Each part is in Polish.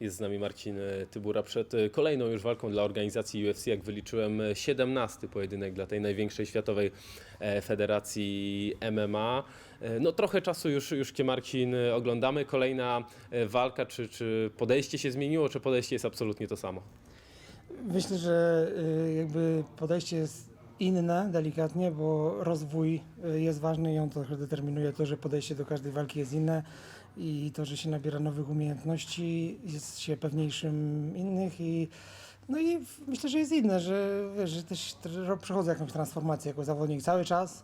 Jest z nami Marcin e, Tybura przed e, kolejną już walką dla organizacji UFC, jak wyliczyłem, e, 17 pojedynek dla tej największej światowej e, federacji MMA. E, No trochę czasu już, już Cię Marcin e, oglądamy. Kolejna e, walka, czy, czy podejście się zmieniło, czy podejście jest absolutnie to samo? Myślę, że jakby podejście jest inne, delikatnie, bo rozwój jest ważny i on trochę determinuje to, że podejście do każdej walki jest inne i to, że się nabiera nowych umiejętności, jest się pewniejszym innych i no i myślę, że jest inne, że, wiesz, że też przechodzę jakąś transformację jako zawodnik cały czas.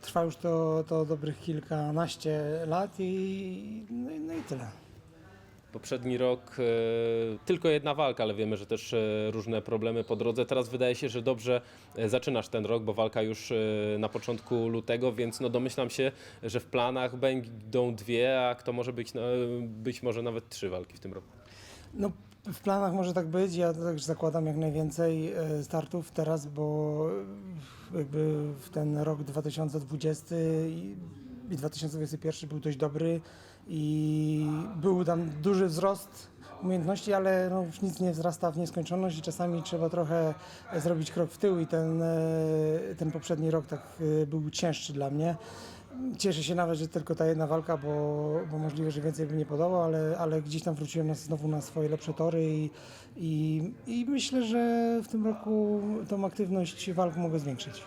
Trwa już to, to dobrych kilkanaście lat i, no, i- no i tyle. Poprzedni rok e, tylko jedna walka, ale wiemy, że też e, różne problemy po drodze. Teraz wydaje się, że dobrze e, zaczynasz ten rok, bo walka już na początku lutego, więc no domyślam się, że w planach będą dwie, a kto może być, no, być może nawet trzy walki w tym roku. No, w planach może tak być. Ja także zakładam jak najwięcej startów teraz, bo jakby w ten rok 2020 i i 2021 był dość dobry i był tam duży wzrost umiejętności, ale no, już nic nie wzrasta w nieskończoność i czasami trzeba trochę zrobić krok w tył i ten, e, ten poprzedni rok tak e, był cięższy dla mnie. Cieszę się nawet, że tylko ta jedna walka, bo, bo możliwe, że więcej by nie podało, ale, ale gdzieś tam wróciłem na, znowu na swoje lepsze tory i, i, i myślę, że w tym roku tą aktywność walk mogę zwiększyć.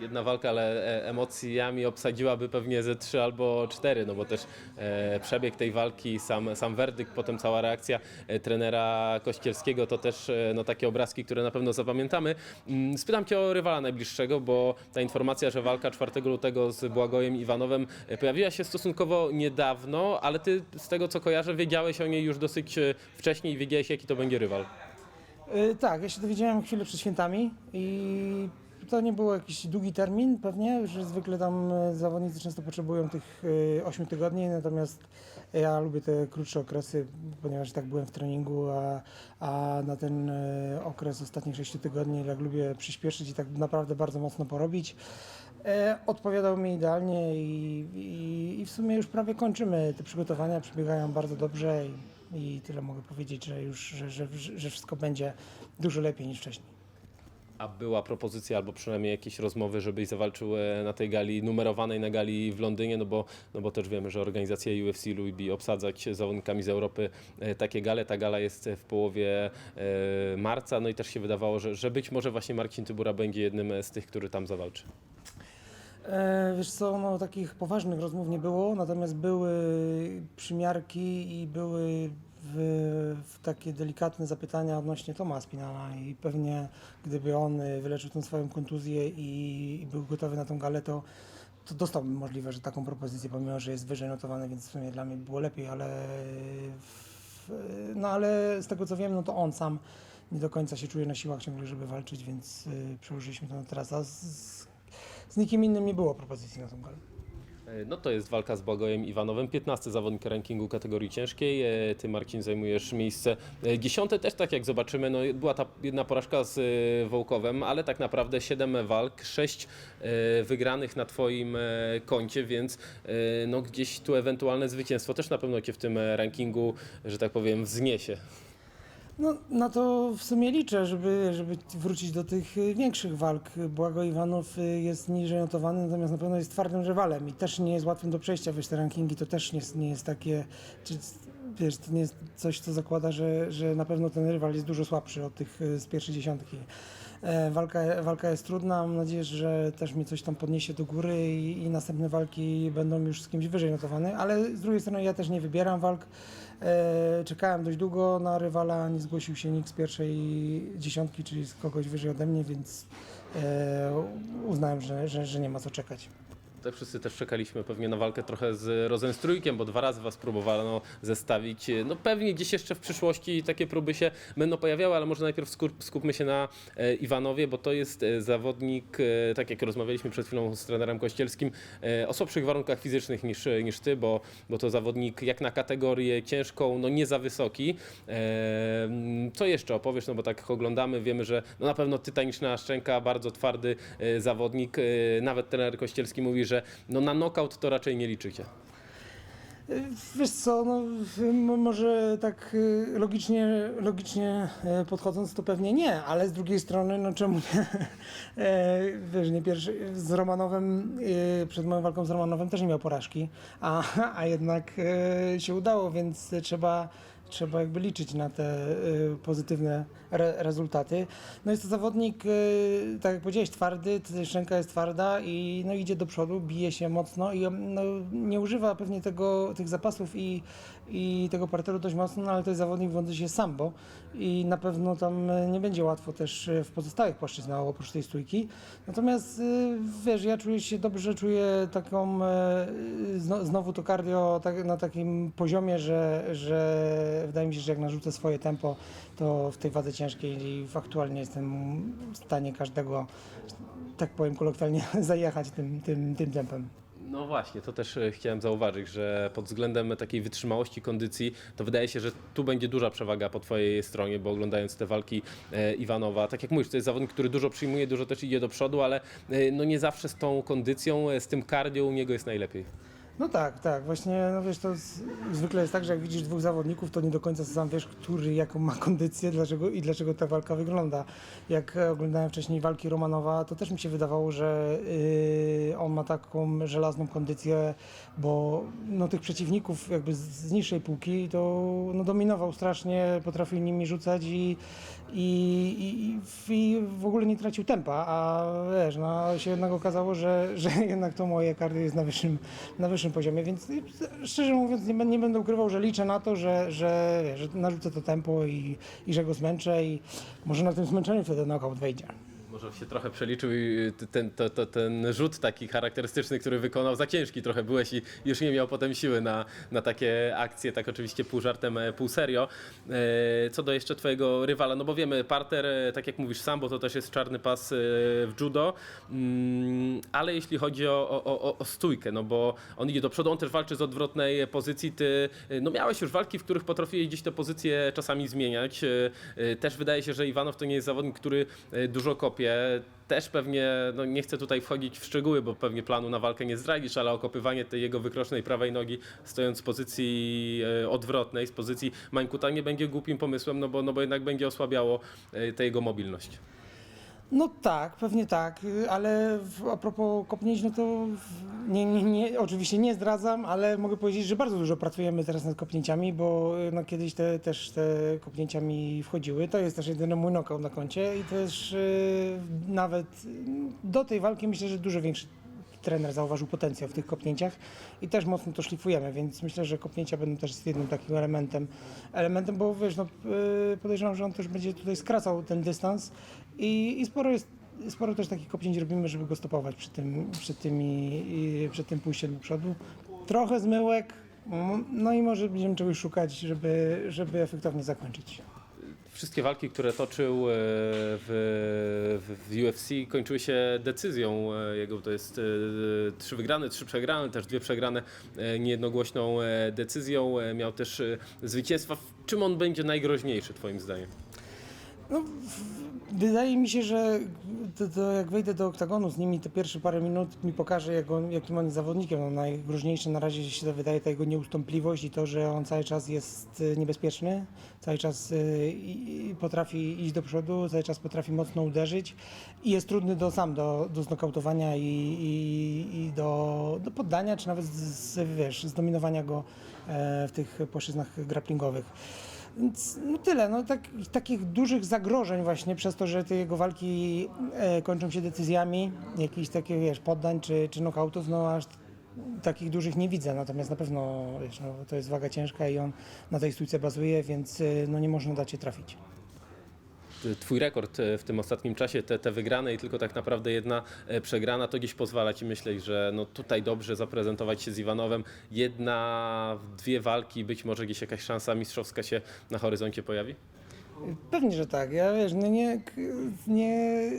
Jedna walka, ale e, emocjami obsadziłaby pewnie ze trzy albo cztery, no bo też e, przebieg tej walki, sam, sam werdykt, potem cała reakcja e, trenera Kościelskiego to też no, takie obrazki, które na pewno zapamiętamy. Mm, Spytam Cię o rywala najbliższego, bo ta informacja, że walka 4 lutego z Błagojem Iwanowem pojawiła się stosunkowo niedawno, ale Ty z tego co kojarzę wiedziałeś o niej już dosyć wcześniej i wiedziałeś jaki to będzie rywal. Y, tak, ja się dowiedziałem chwilę przed świętami i to nie był jakiś długi termin pewnie, że zwykle tam y, zawodnicy często potrzebują tych 8 tygodni, natomiast ja lubię te krótsze okresy, ponieważ tak byłem w treningu, a, a na ten y, okres ostatnich 6 tygodni jak lubię przyspieszyć i tak naprawdę bardzo mocno porobić. E, Odpowiadał mi idealnie i, i, i w sumie już prawie kończymy te przygotowania, przebiegają bardzo dobrze i, i tyle mogę powiedzieć, że już że, że, że wszystko będzie dużo lepiej niż wcześniej. A była propozycja, albo przynajmniej jakieś rozmowy, żebyś zawalczył e, na tej gali, numerowanej na gali w Londynie, no bo, no bo też wiemy, że organizacja UFC lubi obsadzać zawodnikami z Europy e, takie gale. Ta gala jest w połowie e, marca, no i też się wydawało, że, że być może właśnie Marcin Tybura będzie jednym z tych, który tam zawalczy. E, wiesz co, no takich poważnych rozmów nie było, natomiast były przymiarki i były w, w takie delikatne zapytania odnośnie Toma Spinala i pewnie gdyby on y, wyleczył tą swoją kontuzję i, i był gotowy na tą galę, to, to dostałbym możliwe, że taką propozycję, pomimo, że jest wyżej notowany, więc w sumie dla mnie było lepiej, ale w, no ale z tego co wiem, no to on sam nie do końca się czuje na siłach ciągle, żeby walczyć, więc y, przełożyliśmy to na teraz, a z, z, z nikim innym nie było propozycji na tą galę. E, No to jest walka z Błagojem Iwanowem, 15 zawodnik rankingu kategorii ciężkiej. E, Ty Marcin zajmujesz miejsce e, dziesiąte, też tak jak zobaczymy, no była ta jedna porażka z e, Wołkowem, ale tak naprawdę 7 walk, 6 wygranych na Twoim e, koncie, więc e, no gdzieś tu ewentualne zwycięstwo też na pewno Cię w tym e, rankingu, że tak powiem, wzniesie. No, na to w sumie liczę, żeby, żeby wrócić do tych y, większych walk. Błago Iwanow y, jest niżej notowany, natomiast na pewno jest twardym rywalem i też nie jest łatwym do przejścia. Wiesz, te rankingi to też nie jest, nie jest takie, czy, wiesz, to nie jest coś, co zakłada, że, że na pewno ten rywal jest dużo słabszy od tych y, z pierwszej dziesiątki. E, Walka, walka jest trudna, mam nadzieję, że też mnie coś tam podniesie do góry i, i następne walki będą już z kimś wyżej notowane, ale z drugiej strony ja też nie wybieram walk. E, czekałem dość długo na rywala, nie zgłosił się nikt z pierwszej dziesiątki, czyli z kogoś wyżej ode mnie, więc e, uznałem, że, że, że nie ma co czekać. Tutaj wszyscy też czekaliśmy pewnie na walkę trochę z Rozenstrójkiem, bo dwa razy Was próbowano zestawić. No pewnie gdzieś jeszcze w przyszłości takie próby się będą pojawiały, ale może najpierw skup, skupmy się na e, Iwanowie, bo to jest e, zawodnik, e, tak jak rozmawialiśmy przed chwilą z trenerem Kościelskim, o słabszych warunkach fizycznych niż, niż Ty, bo, bo to zawodnik jak na kategorię ciężką, no nie za wysoki. Co jeszcze opowiesz, no bo tak oglądamy, wiemy, że no na pewno tytaniczna szczęka, bardzo twardy zawodnik. Nawet trener Kościelski mówi, że no na knockout to raczej nie liczycie. Wiesz co, no, może tak y, logicznie, logicznie e, podchodząc, to pewnie nie, ale z drugiej strony, no czemu nie? E, Wiesz, nie pierwszy, z Romanowem, y, przed moją walką z Romanowem też nie miał porażki, a, a jednak e, się udało, więc trzeba, trzeba jakby liczyć na te y, pozytywne re, rezultaty. No jest to zawodnik, y, tak jak powiedziałeś, twardy, szczęka jest twarda i no, idzie do przodu, bije się mocno i no, nie używa pewnie tego, tych zapasów i, i tego parteru dość mocno, no, ale to jest zawodnik się sambo i na pewno tam y, nie będzie łatwo też y, w pozostałych płaszczyznach oprócz tej stójki. Natomiast y, wiesz, ja czuję się dobrze, czuję taką e, zno, znowu to cardio tak, na takim poziomie, że, że wydaje mi się, że jak narzucę swoje tempo, to w tej wadze ciężkiej aktualnie jestem w stanie każdego, tak powiem kolokwialnie, zajechać tym, tym, tym tempem. No właśnie, to też e, chciałem zauważyć, że pod względem takiej wytrzymałości, kondycji, to wydaje się, że tu będzie duża przewaga po Twojej stronie, bo oglądając te walki e, Iwanowa, tak jak mówisz, to jest zawodnik, który dużo przyjmuje, dużo też idzie do przodu, ale e, no nie zawsze z tą kondycją, z tym cardio u niego jest najlepiej. No tak, tak, właśnie, no wiesz, to z, zwykle jest tak, że jak widzisz dwóch zawodników, to nie do końca sam wiesz, który jaką ma kondycję dlaczego, i dlaczego ta walka wygląda. Jak e, oglądałem wcześniej walki Romanowa, to też mi się wydawało, że yy, on ma taką żelazną kondycję, bo no, tych przeciwników jakby z, z niższej półki to no, dominował strasznie, potrafił nimi rzucać i, i, i, i w ogóle nie tracił tempa, a wiesz, no się jednak okazało, że, że jednak to moje kardio jest na wyższym, na wyższym poziomie, więc szczerze mówiąc nie, nie będę ukrywał, że liczę na to, że, że, że narzucę to tempo i, i że go zmęczę i może na tym zmęczeniu wtedy knockout wejdzie. Może się trochę przeliczył i ten, to, to, ten rzut taki charakterystyczny, który wykonał, za ciężki trochę byłeś i już nie miał potem siły na, na takie akcje, tak oczywiście pół żartem, e, pół serio. E, Co do jeszcze twojego rywala, no bo wiemy, parter, e, tak jak mówisz, sambo to też jest czarny pas w judo, Mm, ale jeśli chodzi o, o, o, stójkę, no bo on idzie do przodu, on też walczy z odwrotnej pozycji, ty no miałeś już walki, w których potrafiłeś gdzieś te pozycje czasami zmieniać. Też wydaje się, że Iwanow to nie jest zawodnik, który dużo kopie. Też pewnie, no nie chcę tutaj wchodzić w szczegóły, bo pewnie planu na walkę nie zdradzisz, ale okopywanie tej jego wykrocznej prawej nogi, stojąc z pozycji e, odwrotnej, z pozycji Mańkuta nie będzie głupim pomysłem, no bo, no bo jednak będzie osłabiało e, tę jego mobilność. No tak, pewnie tak, ale a propos kopnięć, no to nie, nie, nie, oczywiście nie zdradzam, ale mogę powiedzieć, że bardzo dużo pracujemy teraz nad kopnięciami, bo y, no, kiedyś te, też te kopnięcia mi wchodziły. To jest też jedyny mój knockout na koncie i też y, nawet y, do tej walki myślę, że dużo większy trener zauważył potencjał w tych kopnięciach i też mocno to szlifujemy, więc myślę, że kopnięcia będą też jednym takim elementem, elementem bo wiesz, no, yy, podejrzewam, że on też będzie tutaj skracał ten dystans i, i sporo jest Sporo też takich kopnięć robimy, żeby go stopować przy tym, przy tymi, przed tym pójściem do przodu. Trochę zmyłek, mm, no i może będziemy czegoś szukać, żeby, żeby efektownie zakończyć. Wszystkie walki, które toczył e, w, w, UFC kończyły się decyzją e, jego. To jest e, trzy wygrane, trzy przegrane, też dwie przegrane e, niejednogłośną e, decyzją. E, Miał też e, zwycięstwa. W czym on będzie najgroźniejszy twoim zdaniem? No, wydaje mi się, że to, to jak wejdę do oktagonu z nimi, te pierwsze parę minut mi pokaże, jak on, jakim on jest zawodnikiem. No, najgroźniejsze na razie się wydaje ta jego nieustępliwość i to, że on cały czas jest y, niebezpieczny, cały czas y, potrafi iść do przodu, cały czas potrafi mocno uderzyć i jest trudny do, sam do, do znokautowania i, i, i do, do poddania, czy nawet z, wiesz, zdominowania go e, w tych płaszczyznach grapplingowych. Więc no tyle, no tak, takich dużych zagrożeń właśnie przez to, że te jego walki e, kończą się decyzjami, jakichś takich wiesz, poddań czy, czy knockoutów, no aż takich dużych nie widzę, natomiast na pewno wiesz, no, to jest waga ciężka i on na tej stójce bazuje, więc e, no, nie można dać się trafić. Twój rekord e, w tym ostatnim czasie, te, te wygrane i tylko tak naprawdę jedna e, przegrana, to gdzieś pozwala Ci myśleć, że no tutaj dobrze zaprezentować się z Iwanowem. Jedna, dwie walki, być może gdzieś jakaś szansa mistrzowska się na horyzoncie pojawi? Pewnie, że tak. Ja wiesz, no nie, nie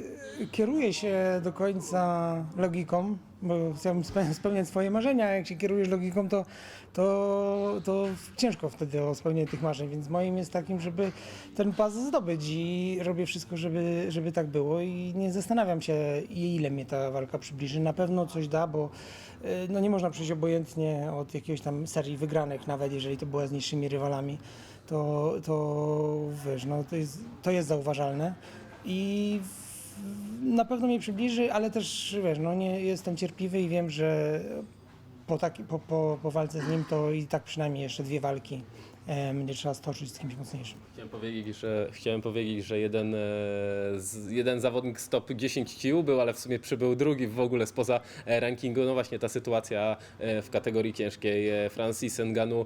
kieruję się do końca logiką, bo chciałbym spe- spełniać swoje marzenia, a jak się kierujesz logiką, to, to, to ciężko wtedy o spełnienie tych marzeń, więc moim jest takim, żeby ten pas zdobyć i robię wszystko, żeby, żeby tak było i nie zastanawiam się, ile mnie ta walka przybliży. Na pewno coś da, bo y, no nie można przejść obojętnie od jakiegoś tam serii wygranych, nawet jeżeli to była z niższymi rywalami, to, to wiesz, no to jest, to jest zauważalne i w- na pewno mnie przybliży, ale też wiesz, no nie jestem cierpliwy i wiem, że po, taki, po, po, po walce z nim to i tak przynajmniej jeszcze dwie walki będzie trzeba stoczyć z kimś mocniejszym. Chciałem powiedzieć, że, chciałem powiedzieć, że jeden, e, z, jeden zawodnik z top 10 ci ubył, ale w sumie przybył drugi w ogóle spoza e, rankingu. No właśnie ta sytuacja e, w kategorii ciężkiej. E, Francis Ngannou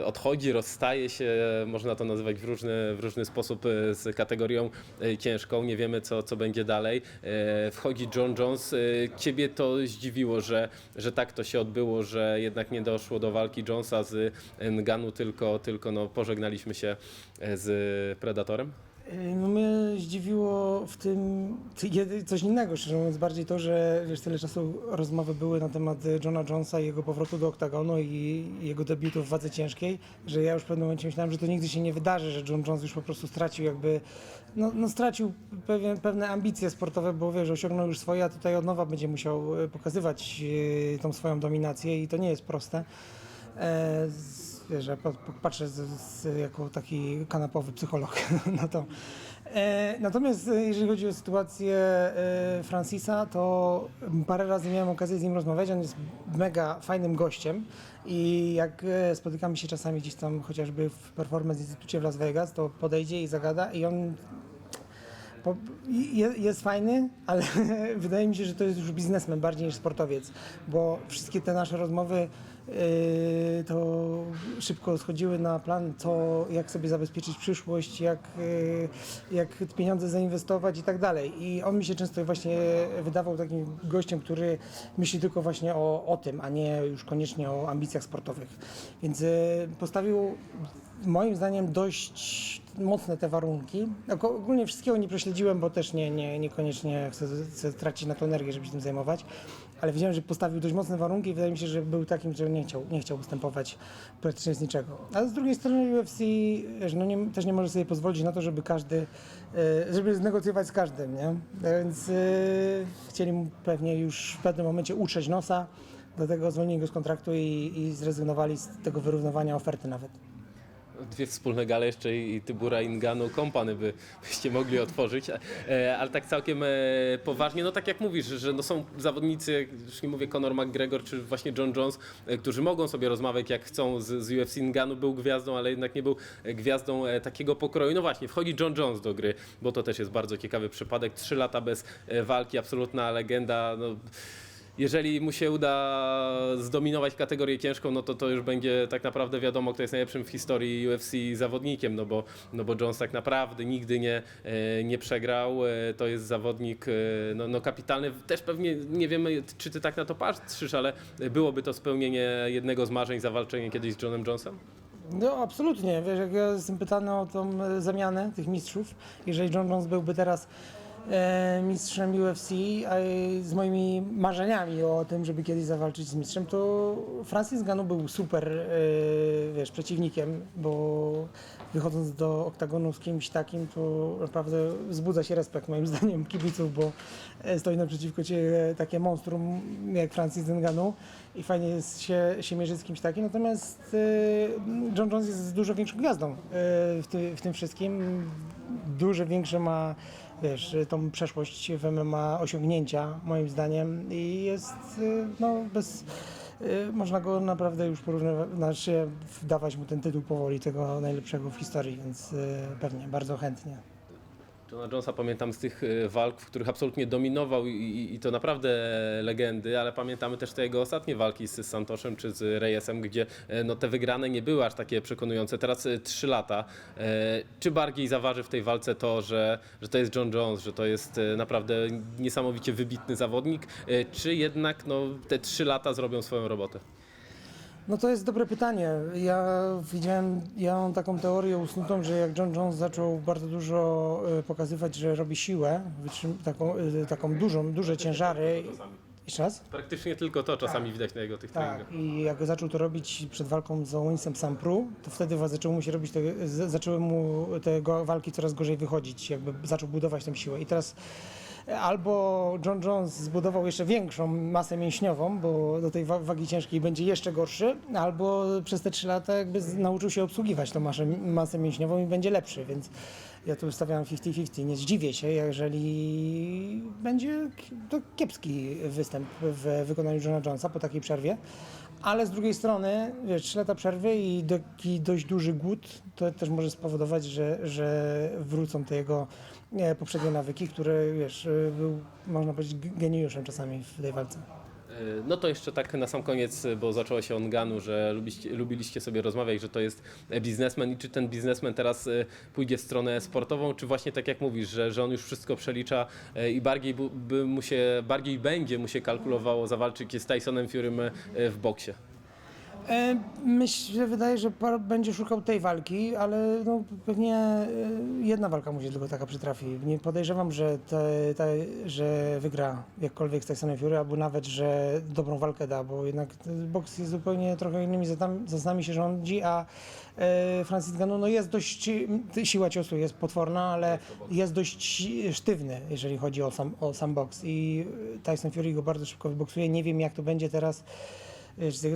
e, odchodzi, rozstaje się, można to nazywać w różny, w różny sposób e, z kategorią e, ciężką. Nie wiemy, co, co będzie dalej. E, Wchodzi John Jones. E, Ciebie to zdziwiło, że, że tak to się odbyło, że jednak nie doszło do walki Jonesa z Nganu, tylko, tylko no, pożegnaliśmy się e, z Predatorem? E, No mnie zdziwiło w tym coś innego, szczerze mówiąc, bardziej to, że wiesz, tyle czasu rozmowy były na temat e, Johna Jonesa i jego powrotu do oktagonu i jego debiutu w wadze ciężkiej, że ja już w pewnym momencie myślałem, że to nigdy się nie wydarzy, że John Jones już po prostu stracił jakby, no, no stracił pewien, pewne ambicje sportowe, bo wiesz, osiągnął już swoje, a tutaj od nowa będzie musiał pokazywać tą swoją dominację i to nie jest proste. Z, pa- patrzę z, z, jako taki kanapowy psycholog na to. E, natomiast e, jeżeli chodzi o sytuację e, Francisa, to parę razy miałem okazję z nim rozmawiać. On jest mega fajnym gościem i jak spotykamy się czasami gdzieś tam chociażby w Performance Instytucie w Las Vegas, to podejdzie i zagada i on jest fajny, ale wydaje mi się, że to jest już biznesmen bardziej niż sportowiec, bo wszystkie te nasze rozmowy to szybko schodziły na plan, co, jak sobie zabezpieczyć przyszłość, jak, yy, jak pieniądze zainwestować i tak dalej. I on mi się często właśnie wydawał takim gościem, który myśli tylko właśnie o, o tym, a nie już koniecznie o ambicjach sportowych. Więc yy, postawił moim zdaniem dość mocne te warunki. Ogólnie wszystkiego nie prześledziłem, bo też nie, nie, niekoniecznie chcę, chcę tracić na to energię, żeby się tym zajmować, ale widziałem, że postawił dość mocne warunki i wydaje mi się, że był takim, że nie chciał, nie chciał ustępować praktycznie z niczego. Ale z drugiej strony UFC no nie, też nie może sobie pozwolić na to, żeby każdy, e, żeby znegocjować z każdym, nie? Więc e, chcieli mu pewnie już w pewnym momencie utrzeć nosa, dlatego zwolnili go z kontraktu i, i zrezygnowali z tego wyrównywania oferty nawet. Dwie wspólne gale jeszcze i Tybura i Nganu Kompany by, byście mogli otworzyć, e, ale tak całkiem e, poważnie, no tak jak mówisz, że no są zawodnicy, już nie mówię Conor McGregor czy właśnie John Jones, e, którzy mogą sobie rozmawiać jak chcą z, z UFC. Nganu był gwiazdą, ale jednak nie był gwiazdą takiego pokroju. No właśnie, wchodzi John Jones do gry, bo to też jest bardzo ciekawy przypadek. Trzy lata bez walki, absolutna legenda. No, jeżeli mu się uda zdominować kategorię ciężką, no to to już będzie tak naprawdę wiadomo, kto jest najlepszym w historii UFC zawodnikiem, no bo, no bo Jones tak naprawdę nigdy nie, e, nie przegrał. E, To jest zawodnik e, no, no kapitalny. Też pewnie nie wiemy, czy ty tak na to patrzysz, ale byłoby to spełnienie jednego z marzeń, zawalczenie kiedyś z Johnem Jonesem? No absolutnie, wiesz, jak ja jestem pytany o tą zamianę tych mistrzów, jeżeli John Jones byłby teraz mistrzem UFC, a e, z moimi marzeniami o tym, żeby kiedyś zawalczyć z mistrzem, to Francis Ngannou był super, e, wiesz, przeciwnikiem, bo wychodząc do oktagonu z kimś takim, to naprawdę wzbudza się respekt moim zdaniem kibiców, bo e, stoi naprzeciwko ciebie takie monstrum jak Francis Ngannou i fajnie jest się, się mierzyć z kimś takim, natomiast e, John Jones jest dużo większą gwiazdą e, w, w tym wszystkim. Dużo większe ma, wiesz, tą przeszłość w MMA, osiągnięcia moim zdaniem i jest, e, no, bez... e, Można go naprawdę już porównywać, znaczy dawać mu ten tytuł powoli tego najlepszego w historii, więc pewnie bardzo chętnie. Johna Jonesa pamiętam z tych e, walk, w których absolutnie dominował i, i, to naprawdę legendy, ale pamiętamy też te jego ostatnie walki z Santoszem czy z Reyesem, gdzie e, no, te wygrane nie były aż takie przekonujące. Teraz e, trzy lata. Czy bardziej zaważy w tej walce to, że, że to jest John Jones, że to jest naprawdę niesamowicie wybitny zawodnik, czy jednak no, te trzy lata zrobią swoją robotę? No to jest dobre pytanie. Ja widziałem, ja mam taką teorię usnutą, że jak John Jones zaczął bardzo dużo e, pokazywać, że robi siłę, wytrzym- taką, e, taką dużą, duże ciężary Jeszcze raz? Praktycznie tylko to czasami widać na jego tych Tak, treningach. i jak zaczął to robić przed walką z Owensem Sampru, to wtedy wa- zaczęło mu się robić, te, z- zaczęły mu te go- walki coraz gorzej wychodzić, jakby zaczął budować tę siłę. I teraz albo John Jones zbudował jeszcze większą masę mięśniową, bo do tej wa- wagi ciężkiej będzie jeszcze gorszy, albo przez te trzy lata jakby nauczył się obsługiwać tą masę, masę mięśniową i będzie lepszy, więc ja tu stawiam 50-50. Nie zdziwię się, jeżeli będzie to kiepski występ w wykonaniu Johna Jonesa po takiej przerwie. Ale z drugiej strony, wiesz, 3 lata przerwy i taki dość duży głód, to też może spowodować, że, że wrócą te jego e, poprzednie nawyki, które, wiesz, e, był, można powiedzieć, geniuszem czasami w tej walce. E, No to jeszcze tak na sam koniec, bo zaczęło się od Ganu, że lubiście, lubiliście sobie rozmawiać, że to jest biznesmen i czy ten biznesmen teraz e, pójdzie w stronę sportową, czy właśnie tak jak mówisz, że, że on już wszystko przelicza e, i bardziej by mu się, bardziej będzie mu się kalkulowało zawalczyć z Tysonem Furym w boksie. E, Myślę, wydaje, że par- będzie szukał tej walki, ale no, pewnie e, jedna walka mu się tylko taka przytrafi. Nie podejrzewam, że, te, te, że wygra jakkolwiek z Tysonem Fury, albo nawet, że dobrą walkę da, bo jednak ten boks jest zupełnie trochę innymi zasadami- zasadami się rządzi, a e, Francis Ngannou no jest dość, siła ciosu jest potworna, ale jest dość sztywny, jeżeli chodzi o sam, o sam boks i Tyson Fury go bardzo szybko wyboksuje. Nie wiem, jak to będzie teraz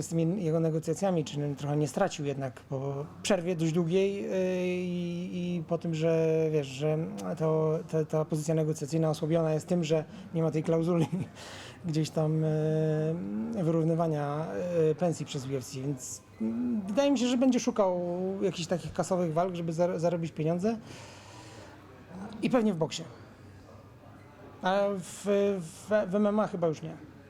z tymi jego negocjacjami, czy trochę nie stracił jednak po przerwie dość długiej yy, i, i po tym, że wiesz, że to, ta, ta pozycja negocjacyjna osłabiona jest tym, że nie ma tej klauzuli gdzieś tam yy, wyrównywania yy, pensji przez UFC, więc mm, wydaje mi się, że będzie szukał jakichś takich kasowych walk, żeby zar- zarobić pieniądze i pewnie w boksie. A w, w, w MMA chyba już nie.